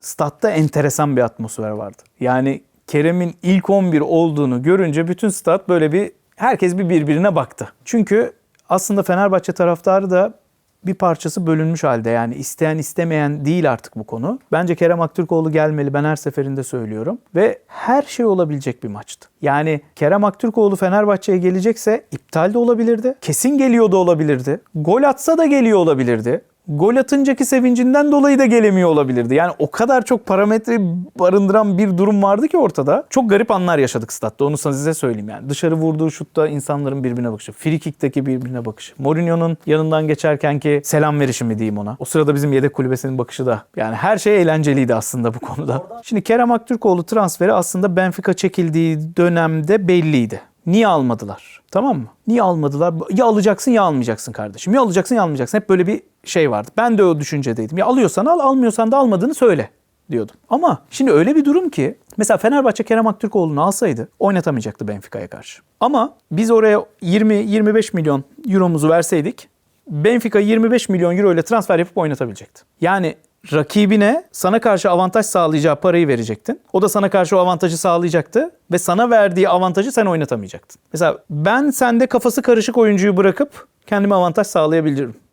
Statta enteresan bir atmosfer vardı. Yani Kerem'in ilk 11 olduğunu görünce bütün stat böyle bir herkes bir birbirine baktı. Çünkü aslında Fenerbahçe taraftarı da bir parçası bölünmüş halde. Yani isteyen istemeyen değil artık bu konu. Bence Kerem Aktürkoğlu gelmeli. Ben her seferinde söylüyorum. Ve her şey olabilecek bir maçtı. Yani Kerem Aktürkoğlu Fenerbahçe'ye gelecekse iptal de olabilirdi. Kesin geliyor da olabilirdi. Gol atsa da geliyor olabilirdi. Gol atıncaki sevincinden dolayı da gelemiyor olabilirdi. Yani o kadar çok parametre barındıran bir durum vardı ki ortada. Çok garip anlar yaşadık statta. Onu size söyleyeyim yani. Dışarı vurduğu şutta insanların birbirine bakışı. Free kick'teki birbirine bakışı. Mourinho'nun yanından geçerkenki selam verişi mi diyeyim ona. O sırada bizim yedek kulübesinin bakışı da. Yani her şey eğlenceliydi aslında bu konuda. Şimdi Kerem Aktürkoğlu transferi aslında Benfica çekildiği dönemde belliydi. Niye almadılar? Tamam mı? Niye almadılar? Ya alacaksın ya almayacaksın kardeşim. Ya alacaksın ya almayacaksın. Hep böyle bir şey vardı. Ben de o düşüncedeydim. Ya alıyorsan al, almıyorsan da almadığını söyle diyordum. Ama şimdi öyle bir durum ki mesela Fenerbahçe Kerem Aktürkoğlu'nu alsaydı oynatamayacaktı Benfica'ya karşı. Ama biz oraya 20-25 milyon euromuzu verseydik Benfica 25 milyon euro ile transfer yapıp oynatabilecekti. Yani rakibine sana karşı avantaj sağlayacağı parayı verecektin. O da sana karşı o avantajı sağlayacaktı ve sana verdiği avantajı sen oynatamayacaktın. Mesela ben sende kafası karışık oyuncuyu bırakıp kendime avantaj sağlayabilirim.